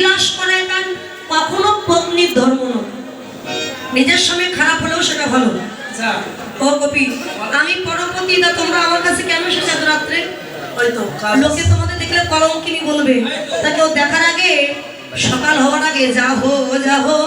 বিলাস করা এটা কখনো পত্নীর ধর্ম নয়। নিজের সঙ্গে খারাপ হলেও সেটা ভালো আচ্ছা। ও কপি আমি পরপতি না তোমরা আমার কাছে কেন এসেছ এত রাত্রে? হয়তো। লোকে তোমাদের দেখলে কলঙ্কিনী বলবে। তা কেউ দেখার আগে সকাল হওয়ার আগে যা হো যা হো।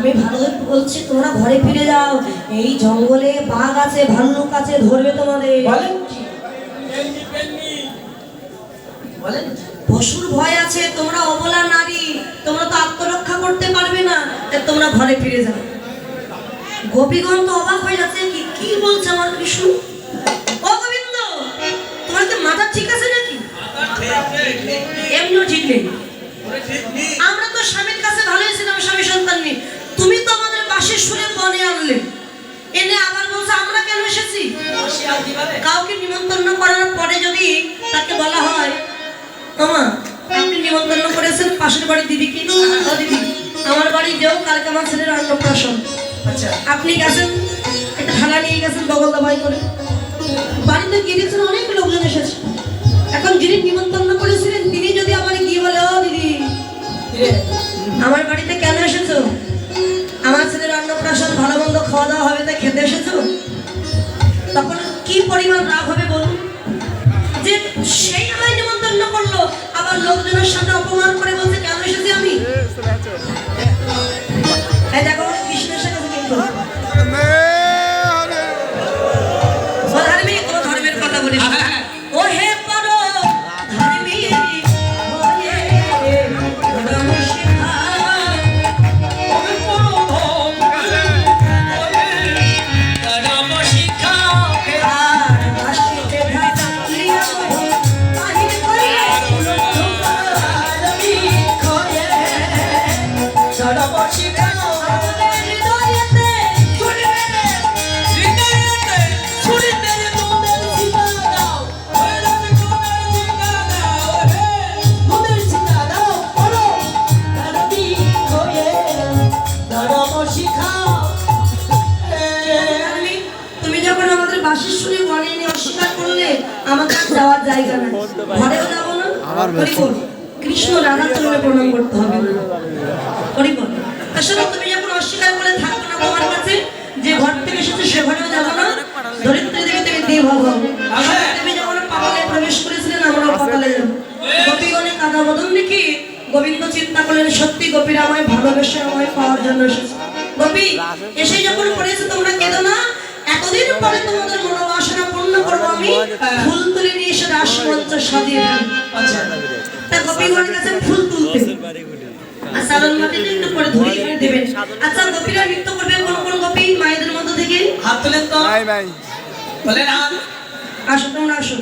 আমি ভালো বলছি তোমরা ঘরে ফিরে যাও। এই জঙ্গলে বাঘ আছে ভাল্লুক আছে ধরবে তোমাদের। বলেন পশুর ভয় আছে তোমরা অবলা নারী তোমরা তো আত্মরক্ষা করতে পারবে না তাই তোমরা ঘরে ফিরে যাও। গোপীগণ তো অবাক হয়ে যাচ্ছে কি কি বলছে আমার কৃষ্ণ? কাউকে নিমন্ত্রণ করার পরে যদি তাকে বলা হয় মামা আপনি নিমন্ত্রণ করেছেন পাশের বাড়ির দিদিকে? দিদি আমার বাড়ি যেও কালকে আমার ছেলের অন্নপ্রাশন। আচ্ছা। আপনি গেছেন একটা থালা নিয়ে গেছেন বগল দাবাই করে। বাড়িতে গিয়ে দেখছেন অনেক লোকজন এসেছে। এখন যিনি নিমন্ত্রণ করেছিলেন তিনি যদি আমার গিয়ে বলে ও দিদি আমার বাড়িতে কেন এসেছ? আমার ছেলের অন্নপ্রাশন ভালো মন্দ খাওয়া দাওয়া হবে তাই খেতে এসেছ? তখন কি পরিমাণ রাগ হবে বলুন? ঘরেও হরিবল কৃষ্ণ রাধা চরণে প্রণাম করতে হবে। হরিবল আসলে তুমি যখন অস্বীকার করে থাকব না তোমার কাছে যে ঘর থেকে এসেছে সে ঘরেও যাব না। ধরিত্রী দেবী থেকে দেব হব তুমি যখন পাতালে প্রবেশ করেছিলেন আমরাও পাতালে যাব কাদা বদন দেখি গোবিন্দ চিন্তা করলেন সত্যি গোপীরা আমায় ভালোবেসে আমায় পাওয়ার জন্য এসেছে। গোপী এসে যখন পড়েছে তোমরা কেঁদো না এতদিন পরে তোমাদের মনোবাসনা পূর্ণ করব আমি। ফুল রাসমঞ্চ সাজিয়ে তা গোপীগণের কাছে ফুল তুলতে আর সালন মাটিতে একটু পরে ধরিয়ে ফেলে দেবেন। আচ্ছা গোপীরা নৃত্য করবে কোন কোন গোপী মায়েদের মধ্যে থেকে? হাত তোলেন তো। নাই নাই। বলেন হাত আসো তোমরা আসো